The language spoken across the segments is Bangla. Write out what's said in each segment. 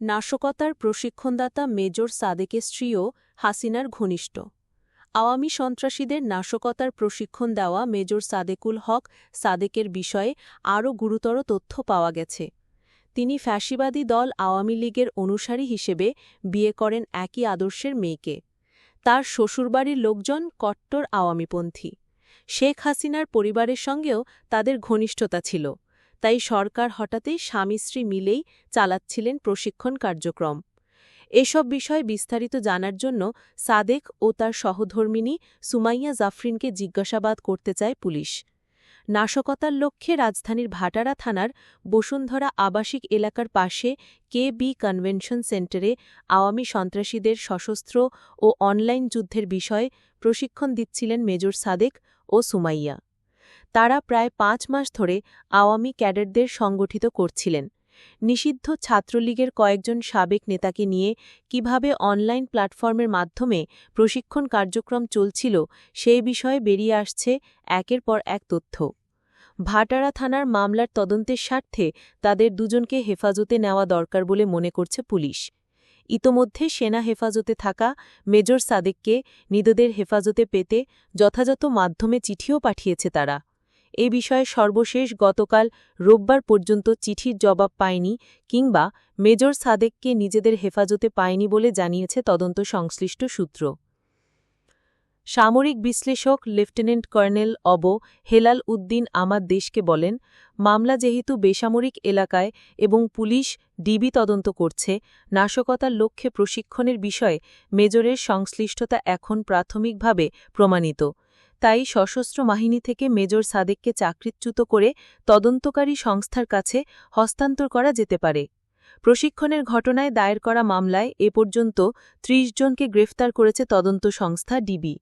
নাশকতার প্রশিক্ষণদাতা মেজর সাদেকের স্ত্রীও হাসিনার ঘনিষ্ঠ। আওয়ামী সন্ত্রাসীদের নাশকতার প্রশিক্ষণ দেওয়া মেজর সাদেকুল হক সাদেকের বিষয়ে আরও গুরুতর তথ্য পাওয়া গেছে। তিনি ফ্যাসিবাদী দল আওয়ামী লীগের অনুসারী হিসেবে বিয়ে করেন একই আদর্শের মেয়েকে। তার শ্বশুরবাড়ির লোকজন কট্টর আওয়ামীপন্থী। শেখ হাসিনার পরিবারের সঙ্গেও তাদের ঘনিষ্ঠতা ছিল। তাই সরকার হঠাৎই স্বামী স্ত্রী মিলেই চালাচ্ছিলেন প্রশিক্ষণ কার্যক্রম। এসব বিষয় বিস্তারিত জানার জন্য সাদেক ও তার সহধর্মিনী সুমাইয়া জাফরিনকে জিজ্ঞাসাবাদ করতে চায় পুলিশ। নাশকতার লক্ষ্যে রাজধানীর ভাটারা থানার বসুন্ধরা আবাসিক এলাকার পাশে কে বি কনভেনশন সেন্টারে আওয়ামী সন্ত্রাসীদের সশস্ত্র ও অনলাইন যুদ্ধের বিষয়ে প্রশিক্ষণ দিচ্ছিলেন মেজর সাদেক ও সুমাইয়া। তারা প্রায় পাঁচ মাস ধরে আওয়ামী ক্যাডেটদের সংগঠিত করছিলেন। নিষিদ্ধ ছাত্রলীগের কয়েকজন সাবেক নেতাকে নিয়ে কীভাবে অনলাইন প্ল্যাটফর্মের মাধ্যমে প্রশিক্ষণ কার্যক্রম চলছিল সেই বিষয়ে বেরিয়ে আসছে একের পর এক তথ্য। ভাটারা থানার মামলার তদন্তের স্বার্থে তাদের দুজনকে হেফাজতে নেওয়া দরকার বলে মনে করছে পুলিশ। ইতোমধ্যে সেনা হেফাজতে থাকা মেজর সাদেককে নিদদের হেফাজতে পেতে যথাযথ মাধ্যমে চিঠিও পাঠিয়েছে তারা। এ বিষয়ে সর্বশেষ গতকাল রোববার পর্যন্ত চিঠির জবাব পায়নি কিংবা মেজর সাদেককে নিজেদের হেফাজতে পায়নি বলে জানিয়েছে তদন্ত সংশ্লিষ্ট সূত্র। সামরিক বিশ্লেষক লেফটেন্যান্ট কর্নেল অব হেলাল উদ্দিন আমার দেশকে বলেন, মামলা যেহেতু বেসামরিক এলাকায় এবং পুলিশ, ডিবি তদন্ত করছে, নাশকতার লক্ষ্যে প্রশিক্ষণের বিষয়ে মেজরের সংশ্লিষ্টতা এখন প্রাথমিকভাবে প্রমাণিত। তাই সশস্ত্র বাহিনী থেকে মেজর সাদেককে চাকরিচ্যুত করে তদন্তকারী সংস্থার কাছে হস্তান্তর করা যেতে পারে। প্রশিক্ষণের ঘটনায় দায়ের করা মামলায় এ পর্যন্ত ৩০ জনকে গ্রেফতার করেছে তদন্ত সংস্থা ডিবি।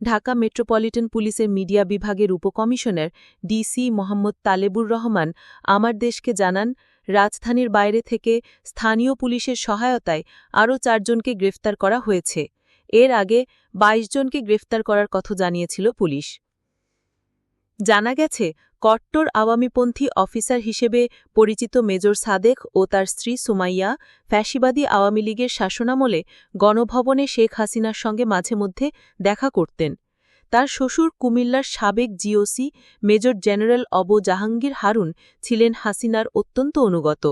ঢাকা মেট্রোপলিটন পুলিশের মিডিয়া বিভাগের উপকমিশনার ডিসি মোহাম্মদ তালেবুর রহমান আমার দেশকে জানান, রাজধানীর বাইরে থেকে স্থানীয় পুলিশের সহায়তায় আরও চারজনকে গ্রেফতার করা হয়েছে। এর আগে ২২ জনকে গ্রেফতার করার কথা জানিয়েছিল পুলিশ। জানা গেছে, কট্টর আওয়ামীপন্থী অফিসার হিসেবে পরিচিত মেজর সাদেক ও তার স্ত্রী সুমাইয়া ফ্যাসিবাদী আওয়ামী লীগের শাসনামলে গণভবনে শেখ হাসিনার সঙ্গে মাঝে মধ্যে দেখা করতেন। তার শ্বশুর কুমিল্লার সাবেক জিওসি মেজর জেনারেল অব জাহাঙ্গীর হারুন ছিলেন হাসিনার অত্যন্ত অনুগত।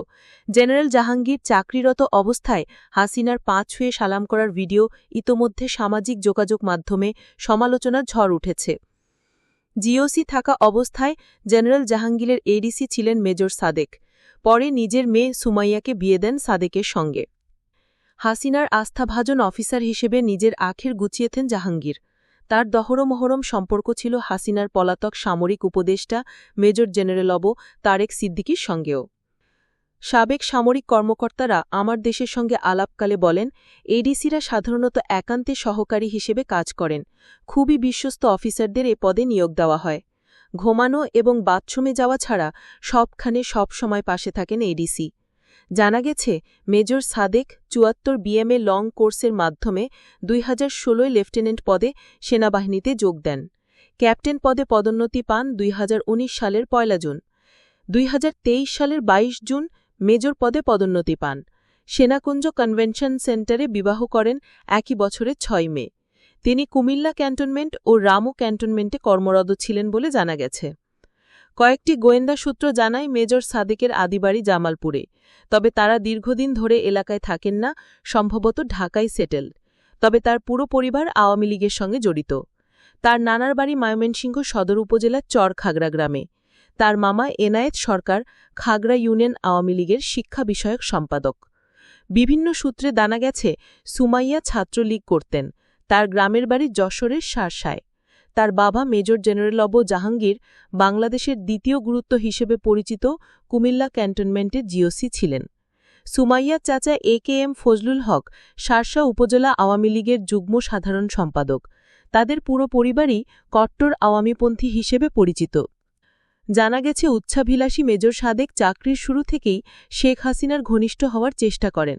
জেনারেল জাহাঙ্গীর চাকরিরত অবস্থায় হাসিনার পাঁচ ছুঁয়ে সালাম করার ভিডিও ইতোমধ্যে সামাজিক যোগাযোগ মাধ্যমে সমালোচনার ঝড় উঠেছে। জিওসি থাকা অবস্থায় জেনারেল জাহাঙ্গীরের এডিসি ছিলেন মেজর সাদেক। পরে নিজের মেয়ে সুমাইয়াকে বিয়ে দেন সাদেকের সঙ্গে। হাসিনার আস্থাভাজন অফিসার হিসেবে নিজের আখের গুছিয়েছেন জাহাঙ্গীর। তার দহরমহরম সম্পর্ক ছিল হাসিনার পলাতক সামরিক উপদেষ্টা মেজর জেনারেল অব তারেক সিদ্দিকির সঙ্গেও। সাবেক সামরিক কর্মকর্তারা আমার দেশের সঙ্গে আলাপকালে বলেন, এডিসিরা সাধারণত একান্তে সহকারী হিসেবে কাজ করেন। খুবই বিশ্বস্ত অফিসারদের এ পদে নিয়োগ দেওয়া হয়। ঘুমানো এবং বাথরুমে যাওয়া ছাড়া সবখানে সব সময় পাশে থাকেন এডিসি। জানা গেছে, মেজর সাদেক চুয়াত্তর বিএমএ লং কোর্সের মাধ্যমে দুই হাজার ষোলোয় লেফটেন্যান্ট পদে সেনাবাহিনীতে যোগ দেন। ক্যাপ্টেন পদে পদোন্নতি পান দুই হাজার উনিশ সালের পয়লা জুন। দুই হাজার তেইশ সালের ২২ জুন মেজর পদে পদোন্নতি পান। সেনাকুঞ্জ কনভেনশন সেন্টারে বিবাহ করেন একই বছরের ছয় মে। তিনি কুমিল্লা ক্যান্টনমেন্ট ও রামু ক্যান্টনমেন্টে কর্মরত ছিলেন বলে জানা গেছে। কয়েকটি গোয়েন্দা সূত্র জানায় মেজর সাদেকের আদিবাড়ি জামালপুরে। তবে তারা দীর্ঘদিন ধরে এলাকায় থাকেন না, সম্ভবত ঢাকায় সেটেল। তবে তার পুরো পরিবার আওয়ামী লীগের সঙ্গে জড়িত। তার নানার বাড়ি ময়মনসিংহ সদর উপজেলার চর খাগড়া গ্রামে। তার মামা এনায়েত সরকার খাগড়া ইউনিয়ন আওয়ামী লীগের শিক্ষা বিষয়ক সম্পাদক। বিভিন্ন সূত্রে জানা গেছে, সুমাইয়া ছাত্রলীগ করতেন। তার গ্রামের বাড়ি যশোরের সারসায়। তার বাবা মেজর জেনারেল অব জাহাঙ্গীর বাংলাদেশের দ্বিতীয় গুরুত্ব হিসেবে পরিচিত কুমিল্লা ক্যান্টনমেন্টের জিওসি ছিলেন। সুমাইয়া চাচা এ কে এম ফজলুল হক সারসা উপজেলা আওয়ামী লীগের যুগ্ম সাধারণ সম্পাদক। তাদের পুরো পরিবারই কট্টর আওয়ামীপন্থী হিসেবে পরিচিত। জানা গেছে, উচ্ছাভিলাষী মেজর সাদেক চাকরির শুরু থেকেই শেখ হাসিনার ঘনিষ্ঠ হওয়ার চেষ্টা করেন।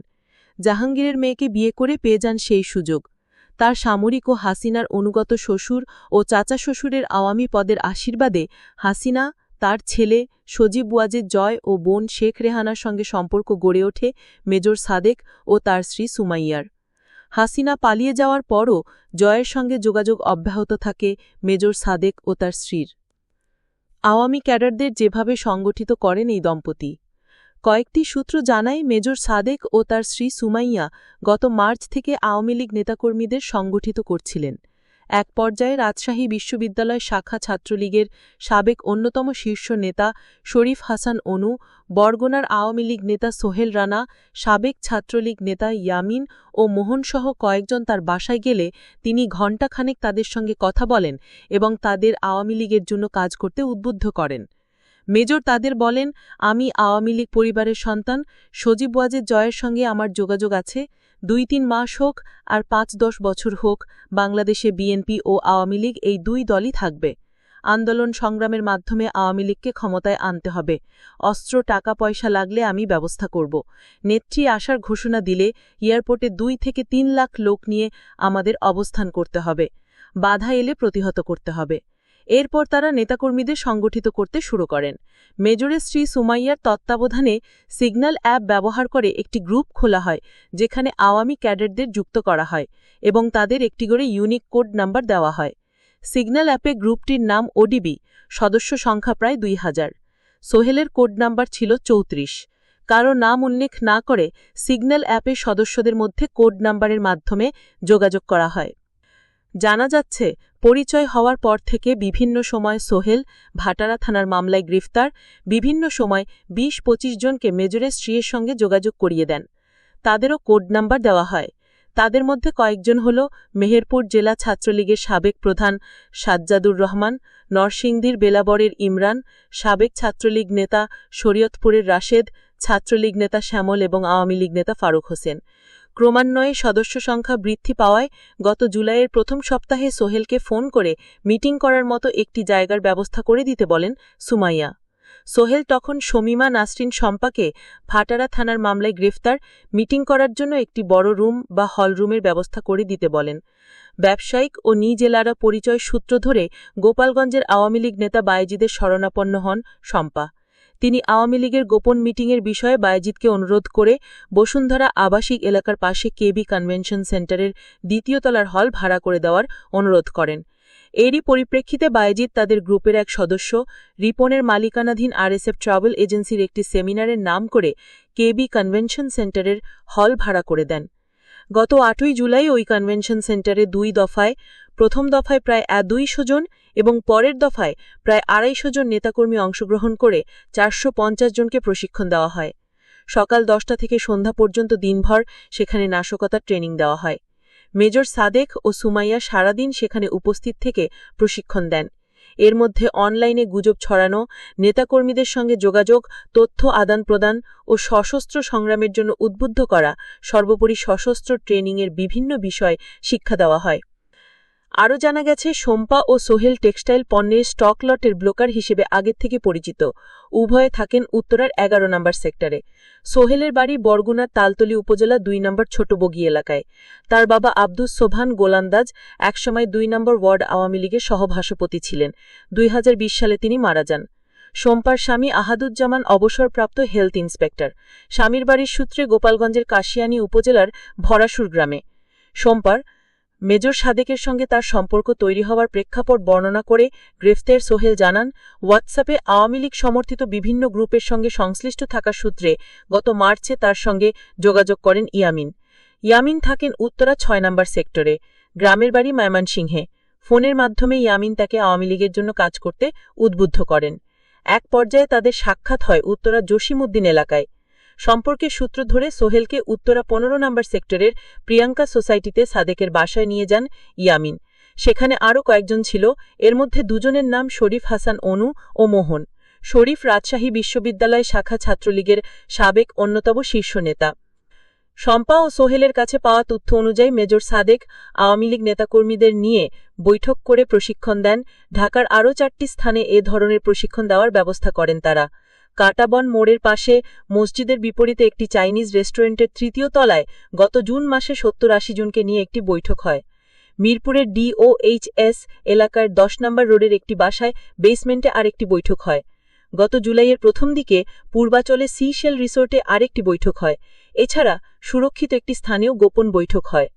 জাহাঙ্গীরের মেয়েকে বিয়ে করে পেয়ে যান সেই সুযোগ। তার সামরিক ও হাসিনার অনুগত শ্বশুর ও চাচা শ্বশুরের আওয়ামী পদের আশীর্বাদে হাসিনা, তার ছেলে সজীব ওয়াজেদ জয় ও বোন শেখ রেহানার সঙ্গে সম্পর্ক গড়ে ওঠে মেজর সাদেক ও তার স্ত্রী সুমাইয়ার। হাসিনা পালিয়ে যাওয়ার পরও জয়ের সঙ্গে যোগাযোগ অব্যাহত থাকে মেজর সাদেক ও তার স্ত্রীর। আওয়ামী ক্যাডারদের যেভাবে সংগঠিত করেন এই দম্পতি কয়েকটি সূত্র জানায়, মেজর সাদেক ও তার স্ত্রী সুমাইয়া গত মার্চ থেকে আওয়ামী লীগ নেতাকর্মীদের সংগঠিত করছিলেন। এক পর্যায়ে রাজশাহী বিশ্ববিদ্যালয় শাখা ছাত্রলীগের সাবেক অন্যতম শীর্ষ নেতা শরীফ হাসান অনু, বরগুনার আওয়ামী লীগ নেতা সোহেল রানা, সাবেক ছাত্রলীগ নেতা ইয়ামিন ও মোহনসহ কয়েকজন তার বাসায় গেলে তিনি ঘণ্টাখানেক তাদের সঙ্গে কথা বলেন এবং তাদের আওয়ামী লীগের জন্য কাজ করতে উদ্বুদ্ধ করেন। মেজর তাদের বলেন, আমি আওয়ামী লীগ পরিবারের সন্তান। সজীব ওয়াজের জয়ের সঙ্গে আমার যোগাযোগ আছে। দুই তিন মাস হোক আর পাঁচ দশ বছর হোক, বাংলাদেশে বিএনপি ও আওয়ামী লীগ এই দুই দলই থাকবে। আন্দোলন সংগ্রামের মাধ্যমে আওয়ামী লীগকে ক্ষমতায় আনতে হবে। অস্ত্র, টাকা, পয়সা লাগলে আমি ব্যবস্থা করব। নেত্রী আসার ঘোষণা দিলে এয়ারপোর্টে দুই থেকে তিন লাখ লোক নিয়ে আমাদের অবস্থান করতে হবে। বাধা এলে প্রতিহত করতে হবে। এরপর তারা নেতাকর্মীদের সংগঠিত করতে শুরু করেন। মেজরের স্ত্রী সুমাইয়ার তত্ত্বাবধানে সিগন্যাল অ্যাপ ব্যবহার করে একটি গ্রুপ খোলা হয়, যেখানে আওয়ামী ক্যাডেটদের যুক্ত করা হয় এবং তাদের একটি করে ইউনিক কোড নাম্বার দেওয়া হয়। সিগন্যাল অ্যাপে গ্রুপটির নাম ওডিবি, সদস্য সংখ্যা প্রায় দুই হাজার। সোহেলের কোড নাম্বার ছিল চৌত্রিশ। কারও নাম উল্লেখ না করে সিগন্যাল অ্যাপের সদস্যদের মধ্যে কোড নাম্বারের মাধ্যমে যোগাযোগ করা হয়। জানা যাচ্ছে পরিচয় হওয়ার পর থেকে বিভিন্ন সময় সোহেল, ভাটারা থানার মামলায় গ্রেফতার, বিভিন্ন সময় ২০ পঁচিশ জনকে মেজরের স্ত্রীর সঙ্গে যোগাযোগ করিয়ে দেন। তাদেরও কোড নাম্বার দেওয়া হয়। তাদের মধ্যে কয়েকজন হল মেহেরপুর জেলা ছাত্রলীগের সাবেক প্রধান সাজ্জাদুর রহমান, নরসিংদীর বেলাবরের ইমরান, সাবেক ছাত্রলীগ নেতা শরীয়তপুরের রাশেদ, ছাত্রলীগ নেতা শ্যামল এবং আওয়ামী লীগ নেতা ফারুক হোসেন। ক্রমান্বয়ে সদস্য সংখ্যা বৃদ্ধি পাওয়ায় গত জুলাইয়ের প্রথম সপ্তাহে সোহেলকে ফোন করে মিটিং করার মতো একটি জায়গার ব্যবস্থা করে দিতে বলেন সুমাইয়া। সোহেল তখন শমীমা নাসরিন শম্পাকে ভাটারা থানার মামলায় গ্রেফতার, মিটিং করার জন্য একটি বড় রুম বা হলরুমের ব্যবস্থা করে দিতে বলেন। ব্যবসায়িক ও নিজেলারা পরিচয় সূত্র ধরে গোপালগঞ্জের আওয়ামী লীগ নেতা বায়েজিদের শরণাপন্ন হন শম্পা। তিনি আওয়ামী লীগের গোপন মিটিংয়ের বিষয়ে বায়েজিদকে অনুরোধ করে বসুন্ধরা আবাসিক এলাকার পাশে কেবি কনভেনশন সেন্টারের দ্বিতীয় তলার হল ভাড়া করে দেওয়ার অনুরোধ করেন। এরই পরিপ্রেক্ষিতে বায়েজিদ তাদের গ্রুপের এক সদস্য, রিপনের মালিকানাধীন আরএসএফ ট্রাভেল এজেন্সির একটি সেমিনারের নাম করে কেবি কনভেনশন সেন্টারের হল ভাড়া করে দেন। গত আটই জুলাই ওই কনভেনশন সেন্টারে দুই দফায়, প্রথম দফায় প্রায় দুইশো জন এবং পরের দফায় প্রায় আড়াইশো জন নেতাকর্মী অংশগ্রহণ করে চারশো পঞ্চাশ জনকে প্রশিক্ষণ দেওয়া হয়। সকাল দশটা থেকে সন্ধ্যা পর্যন্ত দিনভর সেখানে নাশকতার ট্রেনিং দেওয়া হয়। মেজর সাদেক ও সুমাইয়া সারাদিন সেখানে উপস্থিত থেকে প্রশিক্ষণ দেন। এর মধ্যে অনলাইনে গুজব ছড়ানো, নেতাকর্মীদের সঙ্গে যোগাযোগ, তথ্য আদান প্রদান ও সশস্ত্র সংগ্রামের জন্য উদ্বুদ্ধ করা সর্বোপরি সশস্ত্র ট্রেনিংয়ের বিভিন্ন বিষয় শিক্ষা দেওয়া হয়। আরও জানা গেছে, শম্পা ও সোহেল টেক্সটাইল পণ্যের স্টক লটের ব্লোকার হিসেবে আগের থেকে পরিচিত। উভয়ে থাকেন উত্তরার এগারো নম্বর সেক্টরে। সোহেলের বাড়ি বরগুনার তালতলি উপজেলা দুই নম্বর ছোটবগি এলাকায়। তার বাবা আব্দুস সোভান গোলান্দাজ একসময় দুই নম্বর ওয়ার্ড আওয়ামী লীগের সহভাষপতি ছিলেন। দুই হাজার বিশ সালে তিনি মারা যান। সোমপার স্বামী আহাদুজ্জামান অবসরপ্রাপ্ত হেলথ ইন্সপেক্টর। স্বামীর বাড়ির সূত্রে গোপালগঞ্জের কাশিয়ানী উপজেলার ভরাসুর গ্রামে। সোমবার মেজর সাদেকের সঙ্গে তার সম্পর্ক তৈরি হওয়ার প্রেক্ষাপট বর্ণনা করে গ্রেফতার সোহেল জানান, হোয়াটসঅ্যাপে আওয়ামী লীগ সমর্থিত বিভিন্ন গ্রুপের সঙ্গে সংশ্লিষ্ট থাকার সূত্রে গত মার্চে তার সঙ্গে যোগাযোগ করেন ইয়ামিন। ইয়ামিন থাকেন উত্তরা ছয় নম্বর সেক্টরে, গ্রামের বাড়ি ময়মনসিংহে। ফোনের মাধ্যমে ইয়ামিন তাকে আওয়ামী লীগের জন্য কাজ করতে উদ্বুদ্ধ করেন। এক পর্যায়ে তাদের সাক্ষাৎ হয় উত্তরা জসিমউদ্দিন এলাকায়। সম্পর্কের সূত্র ধরে সোহেলকে উত্তরা পনেরো নম্বর সেক্টরের প্রিয়াঙ্কা সোসাইটিতে সাদেকের বাসায় নিয়ে যান ইয়ামিন। সেখানে আরও কয়েকজন ছিল, এর মধ্যে দুজনের নাম শরীফ হাসান অনু ও মোহন। শরীফ রাজশাহী বিশ্ববিদ্যালয় শাখা ছাত্রলীগের সাবেক অন্যতম শীর্ষ নেতা। শম্পা ও সোহেলের কাছে পাওয়া তথ্য অনুযায়ী মেজর সাদেক আওয়ামী লীগ নেতাকর্মীদের নিয়ে বৈঠক করে প্রশিক্ষণ দেন। ঢাকার আরও চারটি স্থানে এ ধরনের প্রশিক্ষণ দেওয়ার ব্যবস্থা করেন তারা। কাটাবন মোড়ের পাশে মসজিদের বিপরীতে একটি চাইনিজ রেস্টুরেন্টের তৃতীয় তলায় গত জুন মাসে সত্তর আশি জনকে নিয়ে একটি বৈঠক হয়। মিরপুরের ডিওএইচএস এলাকার দশ নম্বর রোডের একটি বাসায় বেসমেন্টে আরেকটি বৈঠক হয়। গত জুলাইয়ের প্রথম দিকে পূর্বাচলে সিশেল রিসোর্টে আরেকটি বৈঠক হয়। এছাড়া সুরক্ষিত একটি স্থানেও গোপন বৈঠক হয়।